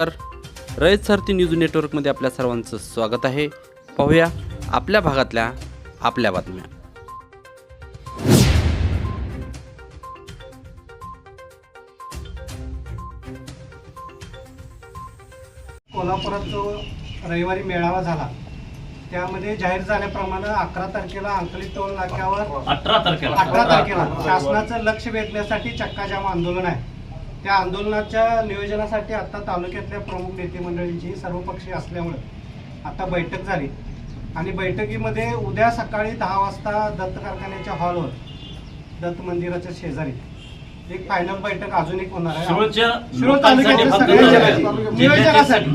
तर रयत सारथी न्यूज नेटवर्कमध्ये आपल्या सर्वांचं स्वागत आहे. पाहूया आपल्या भागातल्या आपल्या बातम्या. कोल्हापुरात जो रविवारी मेळावा झाला त्यामध्ये जाहीर झाल्याप्रमाणे अकरा तारखेला अंकली टोल नाक्यावर अठरा तारखेला. अठरा तारखेला शासनाचं लक्ष वेधण्यासाठी चक्काजाम आंदोलन आहे. त्या आंदोलनाच्या नियोजनासाठी आता तालुक्यातल्या प्रमुख नेते मंडळींची सर्वपक्षीय असल्यामुळे आता बैठक झाली. आणि बैठकीमध्ये उद्या सकाळी दहा वाजता दत्त कारखान्याच्या हॉलवर दत्त मंदिराच्या शेजारी एक फायनल बैठक अजून एक होणार आहे. शिरोळच्या शिरोळ लोकांसाठी तालुक्याच्या फक्त सगळ्या नाही. जगाची नियोजनासाठी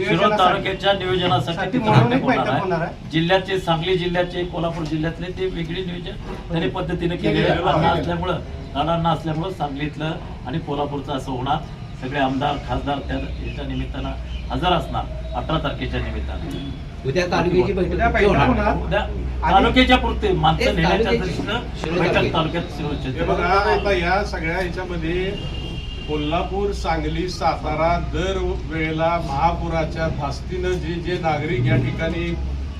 शिरोळ. तालुक्याच्या नियोजनासाठी बैठक होणार आहे. जिल्ह्याचे सांगली जिल्ह्याचे कोल्हापूर जिल्ह्यातले ते वेगळी नियोजन त्यांनी पद्धतीने केलेलं. असल्यामुळं नानांना असल्यामुळं सांगलीतलं आणि कोल्हापूरचं असं होणार सगळे आमदार खासदार त्या याच्या निमित्तानं हजर असणार अठरा तारखेच्या निमित्तानं उद्या तालुक्याची उद्या बैठक बैठक होणार. होणार. उद्या तालुक्याच्या पुरते माणसं नेण्याच्या. दृष्टीनं बैठक. तालुक्यात हे या सगळ्या ह्याच्यामध्ये कोल्हापूर सांगली सातारा दर वेळेला महापुराच्या धास्तीनं जे जे नागरिक या ठिकाणी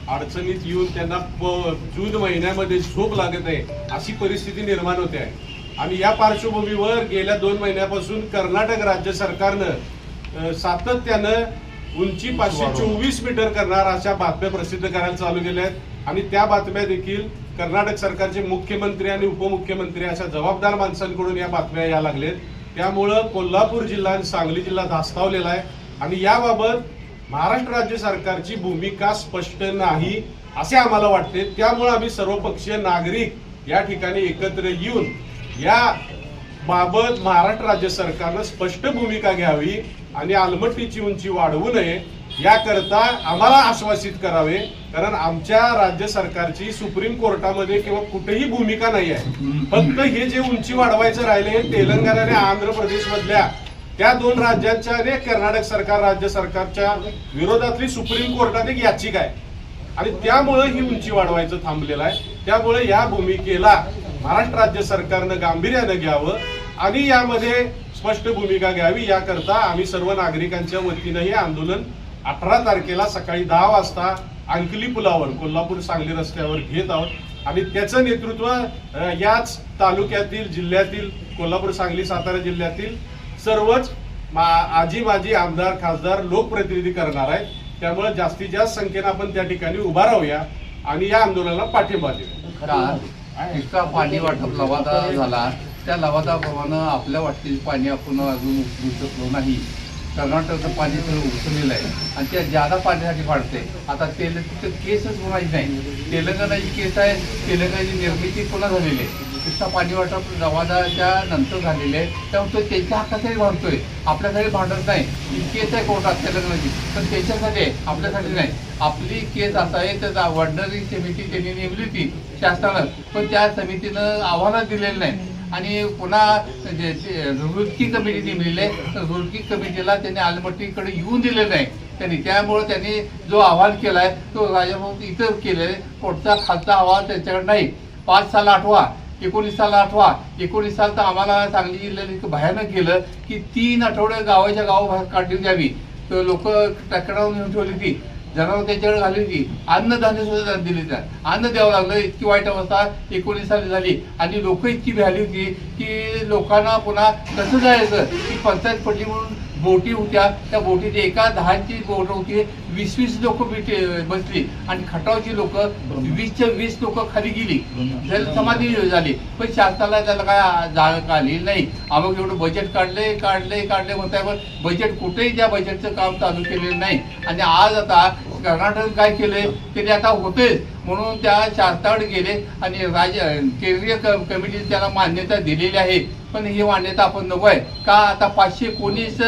अडचणीत येऊन त्यांना प- जून महिन्यामध्ये झोप लागत आहे अशी परिस्थिती निर्माण होते आहे. आणि या पार्श्वभूमीवर गेल्या दोन महिन्यापासून कर्नाटक राज्य सरकारनं सातत्यानं उंची पाचशे चोवीस मीटर करणार अशा बातम्या प्रसिद्ध करायला चालू केल्या आहेत. आणि त्या बातम्या देखील कर्नाटक सरकारचे मुख्यमंत्री आणि उपमुख्यमंत्री अशा जबाबदार माणसांकडून या बातम्या या लागलेत त्यामुळं कोल्हापूर जिल्हा आणि सांगली जिल्हा धास्तावलेला आहे. आणि याबाबत महाराष्ट्र राज्य सरकारची भूमिका स्पष्ट नाही असे आम्हाला वाटते. त्यामुळे आम्ही सर्वपक्षीय नागरिक या ठिकाणी एकत्र येऊन या बाबत महाराष्ट्र राज्य सरकारनं स्पष्ट भूमिका घ्यावी आणि आलमट्टीची उंची वाढवू नये याकरता आम्हाला आश्वासित करावे. कारण आमच्या राज्य सरकारची सुप्रीम कोर्टामध्ये किंवा कुठेही भूमिका नाही आहे. फक्त हे जे उंची वाढवायचं राहिले हे तेलंगणा आणि आंध्र प्रदेश मधल्या त्या दोन राज्यांच्या आणि कर्नाटक सरकार राज्य सरकारच्या विरोधातली सुप्रीम कोर्टात एक याचिका आहे. आणि त्यामुळे ही उंची वाढवायचं थांबलेलं आहे. त्यामुळे या भूमिकेला महाराष्ट्र राज्य सरकारनं गांभीर्यानं घ्यावं. आणि यामध्ये स्पष्ट भूमिका घ्यावी. याकरता आम्ही सर्व नागरिकांच्या वतीनं हे आंदोलन अठरा तारखेला सकाळी दहा वाजता अंकली पुलावर कोल्हापूर सांगली रस्त्यावर घेत आहोत. आणि त्याचं नेतृत्व याच तालुक्यातील जिल्ह्यातील कोल्हापूर सांगली सातारा जिल्ह्यातील सर्वच मा- आजी माजी आमदार खासदार लोकप्रतिनिधी करणार आहेत. त्यामुळे जास्तीत जास्त संख्येनं आपण त्या ठिकाणी उभा राहूया आणि या आंदोलनाला पाठिंबा देऊ इतका पाणी वाटप लवादा झाला. त्या लवादाप्रमाणे आपल्या वाटतील पाणी आपण अजून उचलू शकलो नाही. कर्नाटकचं पाणी सगळं उचललेलं आहे. आणि त्या जादा पाण्यासाठी वाढते आता तेल तिथं केसच म्हणायची नाही. तेलंगणाची केस आहे. तेलंगणाची निर्मिती पुन्हा झालेली आहे. तिथं पाणी वाटप लवादाच्या नंतर झालेले आहे. त्यामुळे तो त्यांच्या हक्कासाठी भांडतोय आपल्यासाठी भांडत नाही. ही केस आहे कोर्टात तेलंगणाची. पण त्याच्यासाठी आहे. आपल्यासाठी नाही. आपली केस आता आहे तर वडणारी समिती त्यांनी नेमली होती. शासनानं. पण त्या समितीनं आव्हानं दिलेलं नाही. आणि पुन्हा जे- जे कमिटी नेमलेली आहे तर रुडकी कमिटीला त्यांनी आलमट्टीकडे येऊन दिले नाही. त्यांनी त्यामुळे त्यांनी जो अहवाल केलाय तो राजाभाऊ इथं केलेला आहे. खालचा अहवाल त्यांच्याकडे नाही. पाच साल आठवा एकोणीस साल आठवा. एकोणीस साल तर आम्हाला सांगली जिल्ह्यात इतकं भयानक गेलं की तीन आठवडे गावाच्या गावाबाहेर काढली द्यावी तर लोक टॅकडावर नेऊन ठेवली ती जनावर त्याच्याकडे घाली होती. अन्नधान्य सुद्धा दिले त्या अन्न द्यावं लागलं इतकी वाईट अवस्था एकोणीस साली झाली. आणि लोक इतकी भ्याली होती की लोकांना पुन्हा कसं जायचं? की पंचायत पडली म्हणून बोटी होत्या त्या बोटीत एका दहाची बोट होती वीस वीस लोक बसली. आणि खटावची लोक वीसच्या वीस लोक खाली गेली. समाधी झाली. पण शासनाला त्याला काय जागा आली नाही. आम्ही एवढं बजेट काढले काढले काढले म्हणताय पण बजेट कुठेही त्या बजेटचं काम चालू केलेलं नाही. आणि आज आता कर्नाटक काय केलंय? त्याने आता होतेच म्हणून त्या शासनाकडे गेले आणि राज केंद्रीय क- कमिटीने त्याला मान्यता दिलेली आहे. पण ही मान्यता आपण नको आहे. का आता पाचशे एकोणीस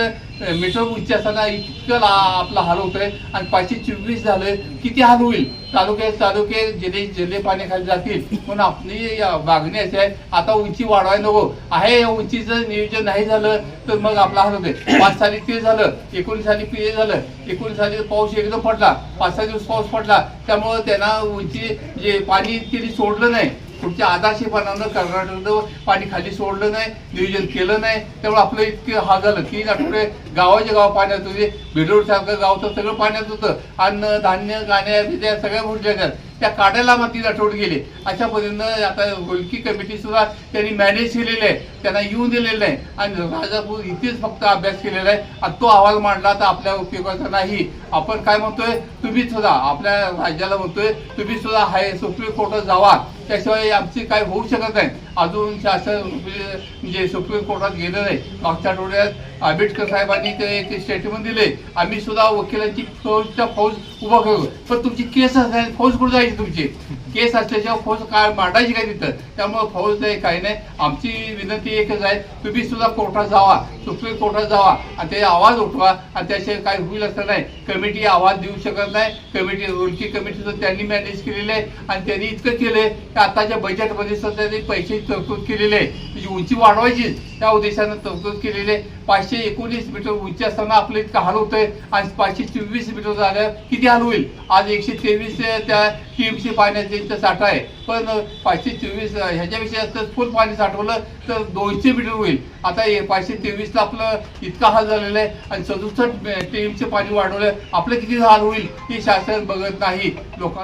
मीटर उंची असताना इतकं आपला हाल होतोय आणि पाचशे चोवीस झालं किती हाल होईल? तालुके तालुके जिल्हे जिल्हे पाण्याखाली जातील. म्हणून आपली वागणी मागणी अशी आहे आता उंची वाढवायला नको. आहे या उंचीचं नियोजन नाही झालं तर मग आपला हाल होते पाच साली ते झालं एकोणीस साली पी झालं. एकोणीस साली पाऊस एकदम पडला. पाच सहा दिवस पाऊस पडला. त्यामुळं त्यांना उंची जे पाणी इतके सोडलं नाही पुढच्या आदाशीपणानं कर्नाटकचं पाणी खाली सोडलं नाही नियोजन केलं नाही त्यामुळे आपलं इतकं हा झालं तीन आठवडे गावाच्या गाव पाण्यात होते बेलोडसारखं गावचं सगळं पाण्यात होतं. अन्न धान्य गाण्या त्या सगळ्या गोष्टी आहेत त्या काढायला मातीला तीन गेले. अशा पद्धतीनं आता गोलकी कमिटी सुद्धा त्यांनी मॅनेज केलेली आहे. त्यांना येऊन दिलेलं आहे आणि राजापूर इथेच फक्त अभ्यास केलेला आहे. आणि तो अहवाल मांडला तर आपल्या उपयोगाचा नाही. आपण काय म्हणतोय? तुम्ही सुद्धा आपल्या राज्याला म्हणतोय तुम्ही सुद्धा हाय सुप्रीम कोर्टात जावा. त्याशिवाय आमची काय होऊ शकत नाही. अजून शासन म्हणजे सुप्रीम कोर्टात गेलं नाही मागच्या आठवड्यात आंबेडकर साहेबांनी ते एक स्टेटमेंट दिले. आम्ही सुद्धा वकिलांची फौजच्या फौज उभा करू. पण तुमची केस असायची फौज कुठं जायची तुमची? केस असल्याशिवाय फौज काय मांडायची काय तिथं? त्यामुळे फौज नाही काही नाही. आमची विनंती एकच आहे तुम्ही सुद्धा कोर्टात जावा. सुप्रीम कोर्टात जावा. आणि ते आवाज उठवा. आणि त्याशिवाय काय होईल असं नाही. कमिटी आवाज देऊ शकत नाही. कमिटी रोलची कमिटी सुद्धा त्यांनी मॅनेज केलेली आहे. आणि त्यांनी इतकं केलंय आताच्या बजेटमध्ये सुद्धा त्यांनी पैसे तरतूद केलेले आहे म्हणजे उंची वाढवायची त्या उद्देशानं तरतूद केलेली आहे पाचशे एकोणीस मीटर उंची असताना आपलं इतकं हाल होतंय आणि पाचशे चोवीस मीटर झालं किती हाल होईल? आज एकशे तेवीस त्या टीएमसी पाण्याचा साठा आहे. पण पाचशे चोवीस ह्याच्यापेक्षा जास्त फुल पाणी साठवलं तर दोनशे मीटर होईल. आता पाचशे तेवीसला आपलं इतका हाल झालेला आहे आणि सदुसष्ट टीएमचे पाणी वाढवलं आपलं किती हाल होईल हे शासन बघत नाही. लोकांना